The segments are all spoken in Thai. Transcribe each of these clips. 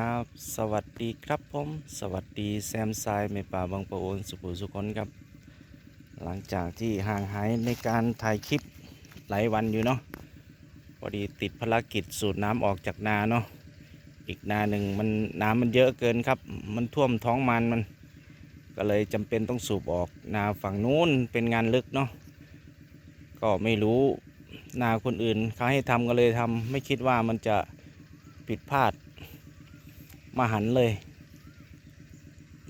ครับ สวัสดีครับผม สวัสดีแซมไซายเมป่าบางปะโอนสุขุสุคนครับ หลังจากที่ห่างหายในการถ่ายคลิปหลายวันอยู่เนาะพอดีติดภารกิจสูบน้ำออกจากนาเนาะอีกนาหนึ่งมันน้ำมันเยอะเกินครับ มันท่วมท้องมันมัน ก็เลยจำเป็นต้องสูบออกนาฝั่งนู้นเป็นงานลึกเนาะก็ไม่รู้นาคนอื่นเขาให้ทำก็เลยทำไม่คิดว่ามันจะผิดพลาด มาหันเลย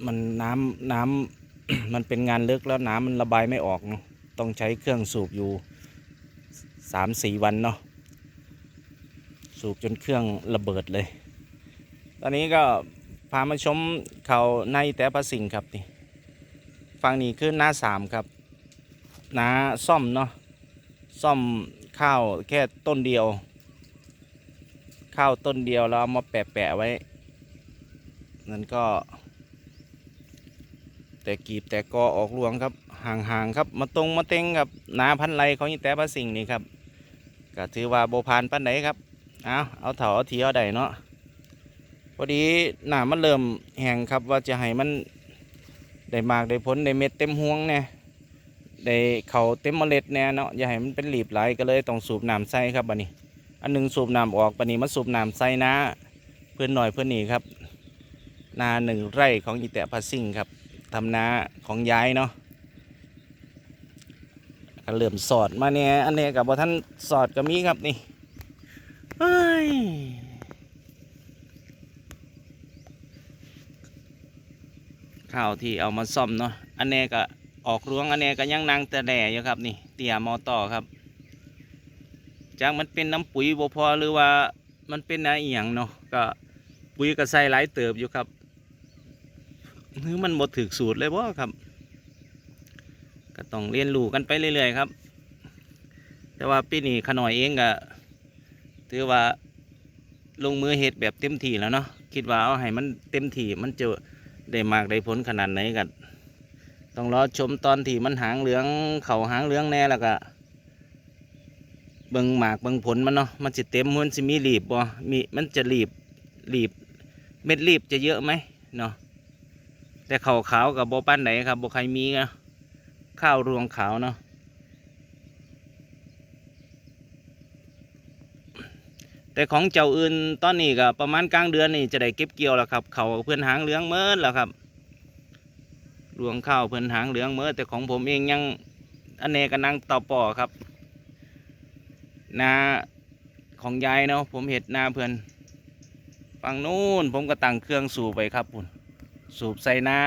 มันน้ำน้ำมันเป็นงานลึกแล้วน้ำมันระบายไม่ออกเนาะต้องใช้เครื่องสูบอยู่สามสี่วันเนาะสูบจนเครื่องระเบิดเลย ตอนนี้ก็พามาชมเขาในแต่พระสิงครับนี่ฝั่งนี้คือหน้าสามครับหน้าซ่อมเนาะซ่อมข้าวแค่ต้นเดียว ข้าวต้นเดียวแล้วเอามาแปะๆไว้ นั่นก็ แต่กีบแต่กอออกรวงครับห่างๆครับ มาตรงมาเต็งครับนาพันไรของอีแต่พระสิงห์นี่ครับก็ถือว่าโบพานปันไหนครับเอาเอาเถาเอาทีเอาใดเนาะพอดีหนามันเริ่มแห้งครับว่าจะให้มันได้มากได้ผลได้เม็ดเต็มห่วงเนี่ยได้เขาเต็มเมล็ดเนี่ยเนาะอย่าให้มันเป็นหลีบไหลก็เลยต้องสูบน้ำใส่ครับบันนี้ อันหนึงสูบน้ำออกบันนี้มาสูบน้ำใส่นะ เพื่อนหน่อยเพื่อนนี่ครับ นาหนึ่งไร่ของอีแตะพัสซิ่งครับทำนาของยายเนาะก็เริ่มสอดมาเนี่ยอันเนี้ยกับว่าท่านสอดก็มีครับนี่เฮ้ยข้าวที่เอามาซ่อมเนาะอันเนี้ยก็ออกรวงอันเนี้ยก็ยังนางแต่แหน่อยู่ครับนี่เตี่ยมอต่อครับ จากมันเป็นน้ำปุ๋ยบ่พอหรือว่ามันเป็นอะไรอหย่างเนาะก็ปุ๋ยก็ใส่หลายเติบอยู่ครับ หรือมันหมดถึกสูตรเลยบ่ครับ ก็ต้องเรียนรู้กันไปเรื่อยๆครับ แต่ว่าปีนี้ขน่อยเองก็ถือว่าลงมือเฮ็ดแบบเต็มที่แล้วเนาะคิดว่าเอาให้มันเต็มที่มันจะได้มากได้ผลขนาดไหนกันต้องรอชมตอนที่มันหางเหลืองเขาหางเหลืองแน่แล้วก็เบิ่งหมากเบิ่งผลมันเนาะมันจะเต็มมันจะมีหลีบบ่มีมันจะหลีบรีบเม็ดรีบจะเยอะไหมเนาะ แต่ขาวขาวกับโบปั้นไหนครับโบใครมีนะข้าวรวงขาวเนาะแต่ของเจ้าอื่นตอนนี้ก็ประมาณกลางเดือนนี่จะได้เก็บเกี่ยวแล้วครับเขาเพื่อนหางเหลืองเมื่อแล้วครับรวงข้าวเพื่อนหางเหลืองเมื่อแต่ของผมเองยังอเนกนังต่อปอครับ นาของยายเนาะผมเห็ดนาเพื่อนฝั่งนู้นผมก็ตั้งเครื่องสูบไปครับปุ่น สูบใส่หน้า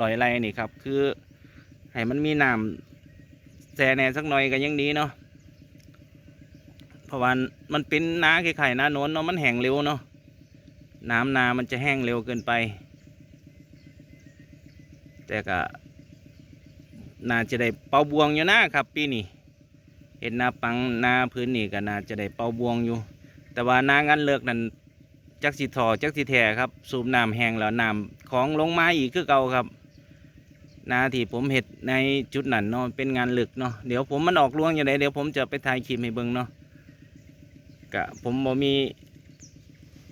ลอยไรนี่ครับ คือให้มันมีน้ำแซ่แน่สักหน่อยก็ยังดีเนาะเพราะว่ามันเป็นน้าไข่ๆน้าโน้นเนาะมันแห้งเร็วเนาะน้ำนามันจะแห้งเร็วเกินไป แต่ก็น่าจะได้เป่าบวงอยู่นะครับ ปีนี้เห็นนาปังนาพื้นนี่ก็น่าจะได้เป่าบวงอยู่ แต่ว่านางันเลิกนั่น จักสิถอจักสิแทครับสูบน้ำแห้งแล้วน้ำของลงมาอีกคือเก่าครับนาที่ผมเห็ดในจุดนั้นเนาะเป็นงานลึกเนาะเดี๋ยวผมมันออกลวงอย่างไรเดี๋ยวผมจะไปถ่ายคลิปให้เบิ่งเนาะกะผมบ่มี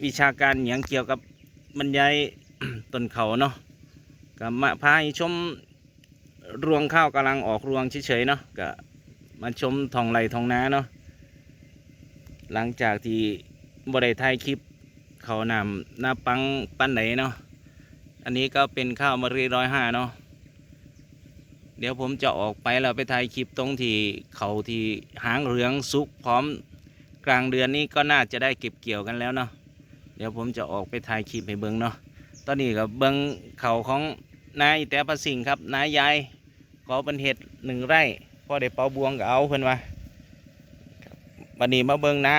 วิชาการอหย่างเกี่ยวกับบรรยายต้นเขาเนาะก็มาพาให้ชมรวงข้าวกำลังออกรวงเฉยๆเนาะก็มาชมทองไรทองนาเนาะหลังจากที่บ่ได้ถ่ายคลิป เขานำหน้าปังปั้นไหนเนาะอันนี้ก็เป็นข้าวมะรีร้อยห้าเนาะเดี๋ยวผมจะออกไปแล้วไปถ่ายคลิปตรงที่เขาที่หางเหลืองสุกพร้อมกลางเดือนนี้ก็น่าจะได้เก็บเกี่ยวกันแล้วเนาะเดี๋ยวผมจะออกไปถ่ายคลิปให้เบิ้งเนาะตอนนี้ก็เบิ้งเขาของนายแต่ประสิงครับนายยายขอเป็นเห็ดหนึ่งไร่พอได้เป่าบวงก็เอาเพิ่นว่าวันนี้มาเบิ้งนะ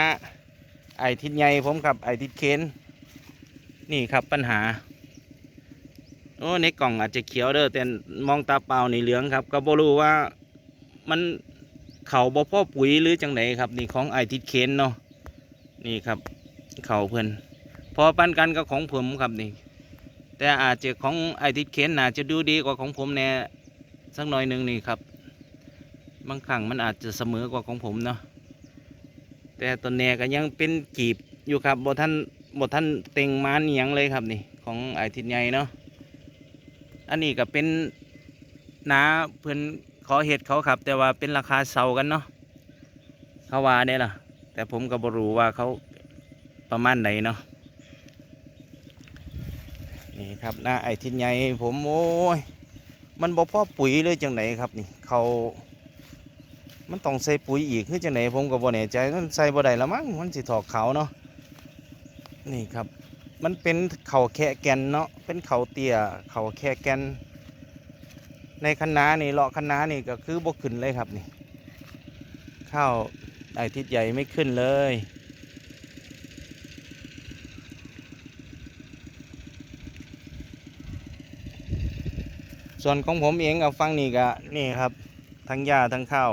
ไอทิศใหญ่ผมครับไอทิศเคนนี่ครับปัญหา โอ้ในกล่องอาจจะเขียวเด้อแต่มองตาเปล่านี่เหลืองครับ ก็บ่รู้ว่ามันเข่าบ่พ่อปุ๋ยหรือจังไดครับ นี่ของไอทิศเคนเนาะนี่ครับ เข่าเพื่อนพอปั้นกันกับของผมครับนี่ แต่อาจจะของไอทิศเคนอาจจะดูดีกว่าของผมแน่สักหน่อยหนึ่งนี่ครับบางครั้งมันอาจจะเสมอกว่าของผมเนาะ แต่ต้นแหน่ก็ยังเป็นกีบอยู่ครับบ่ท่านบทท่านเต็งม้านียงเลยครับนี่ของไอทิศใหญ่เนาะอันนี้ก็เป็นน้าเพื่อนขอเห็ดเขาครับ แต่ว่าเป็นราคาเซากันเนาะเขาว่าเนี่ยล่ะ แต่ผมก็บรู้ว่าเขาประมาณไหนเนาะนี่ครับนาไอทิศใหญ่ผมโอ้ยมันบ่พอปุ๋ยเลยจังไหนครับนี่เขา มันต้องใส่ปุ๋ยอีกคือจังไหนผมก็บ่แน่ใจมันใส่บ่ได้ละมั้งมันสิถอกเขาเนาะนี่ครับ มันเป็นเขาแคะแกนเนาะเป็นเขาเตี้ยเขาแคะแกน ในคันนานี่เลาะคันนานี่ก็คือบ่ขึ้นเลยครับนี่ข้าวไอทิศใหญ่ไม่ขึ้นเลย ส่วนของผมเองกับฟังนี่ก็นี่ครับ ทั้งหญ้าทั้งข้าว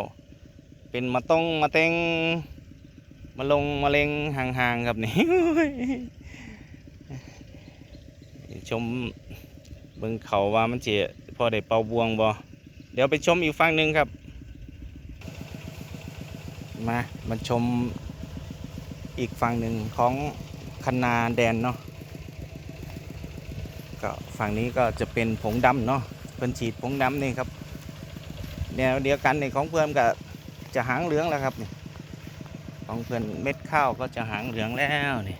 เป็นมาต้องมาเต็งมาลงมาเลงห่างๆครับนี่ชมเบิ่งเขาว่ามันเจพอได้เป่าบวงบ่เดี๋ยวไปชมอีกฝั่งหนึ่งครับ มามาชมอีกฝั่งหนึ่งของคันาแดนเนาะก็ฝั่งนี้ก็จะเป็นผงดำเนาะเพิ่นฉีดผงดำนี่ครับแนวเดียวกันในของเพื่อนก็ จะหางเหลืองแล้วครับนี่ของเพื่อนเม็ดข้าวก็จะหางเหลืองแล้วนี่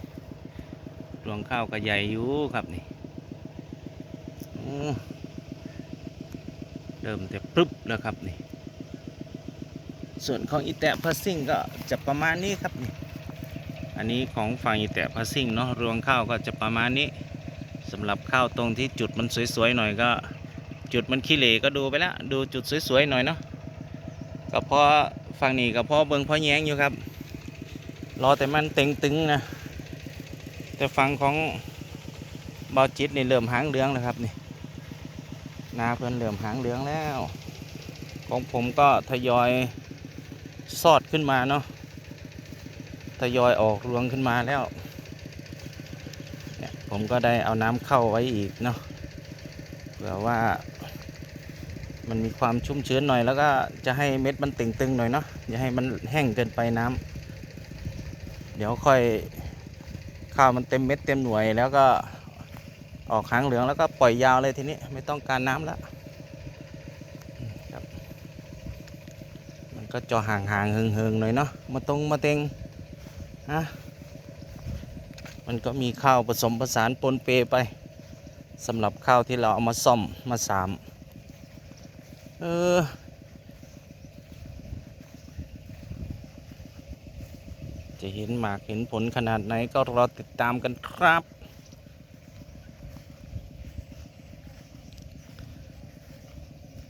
รวงข้าวก็ใหญ่อยู่ครับนี่เริ่มจะปรึบแล้วครับนี่ ส่วนของอีแตะพัสซิ่งก็จะประมาณนี้ครับนี่ อันนี้ของฝั่งอีแตะพัสซิ่งเนาะรวงข้าวก็จะประมาณนี้สำหรับข้าวตรงที่จุดมันสวยๆหน่อยก็ จุดมันขี้เหร่ก็ดูไปแล้วดูจุดสวยๆหน่อยเนาะ ก็พอฝั่งนี้ก็พอเบิงพ่อแย้งอยู่ครับ รอแต่มันเต็งตึงนะ แต่ฝั่งของเบาจิตนี่เริ่มหางเหลืองแล้วครับนี่นาเพิ่นเริ่มหางเหลืองแล้ว ของผมก็ทยอยสอดขึ้นมาเนาะทยอยออกรวงขึ้นมาแล้วเนี่ยผมก็ได้เอาน้ำเข้าไว้อีกเนาะเผื่อว่า มันมีความชุ่มชื้นหน่อยแล้วก็จะให้เม็ดมันตึงๆหน่อยเนาะอย่าให้มันแห้งเกินไปน้ำเดี๋ยวค่อยข้าวมันเต็มเม็ดเต็มหน่วยแล้วก็ออกหางเหลืองแล้วก็ปล่อยยาวเลยทีนี้ไม่ต้องการน้ำแล้วครับมันก็จะห่างๆเฮิงๆหน่อยเนาะมาตรงมาเต็งนะมันก็มีข้าวผสมผสานปนเปไปสำหรับข้าวที่เราเอามาซ่อมมาสาม เออ จะเห็นหมากเห็นผลขนาดไหนก็รอติดตามกันครับ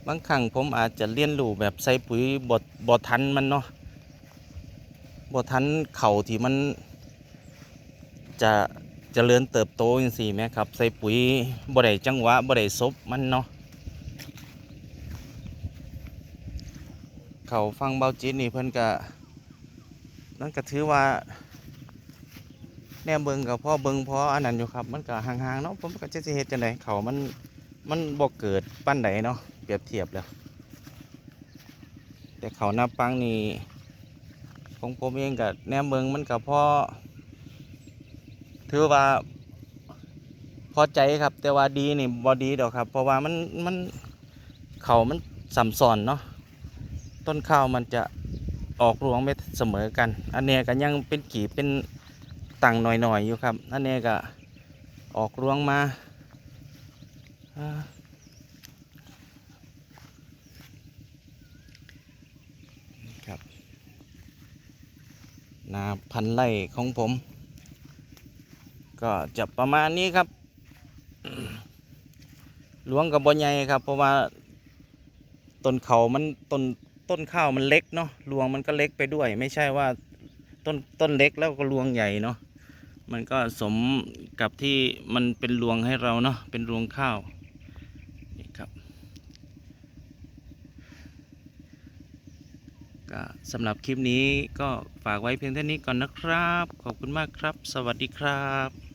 บางครั้งผมอาจจะเลี้ยนรู้แบบใส่ปุ๋ยบดบดทันมันเนาะบดทันเข่าที่มันจะจะเจริญเติบโตอย่างสี่ไหมครับ ใส่ปุ๋ยบ่ได้จังหวะบ่ได้ซบมันเนาะ เขาฟังเบาจิตนี่เพิ่นก็นั่นก็ถือว่า แนมเบิงกับพ่อเบิงเพราะอันนั้นอยู่ครับ มันก็ห่างๆเนาะผมก็จะสิเฮ็ดจังไดเขามันมันบ่เกิดปั้นใดเนาะเปรียบเทียบแล้ว แต่เขาหน้าปังนี่ของผมเองกับแนมเบิงมันกับพ่อถือว่าพอใจครับ แต่ว่าดีนี่บ่ดีดอกครับ เพราะว่ามันมันเขามันสัมซ้อนเนาะ ต้นข้าวมันจะออกรวงไม่เสมอกัน อันเนี้ก็ยังเป็นกีบเป็นตังหน่อยๆอยู่ครับ อันเนี้ก็ออกรวงมาครับนาพันไร่ของผม ก็จะประมาณนี้ครับหลวงกับบอใหญ่ครับ เพราะว่าต้นเขามันต้น ต้นข้าวมันเล็กเนาะรวงมันก็เล็กไปด้วย ไม่ใช่ว่าต้นต้นเล็กแล้วก็รวงใหญ่เนาะมันก็สมกับที่มันเป็นรวงให้เราเนาะเป็นรวงข้าวนี่ครับก็สำหรับคลิปนี้ก็ฝากไว้เพียงเท่านี้ก่อนนะครับ ขอบคุณมากครับ สวัสดีครับ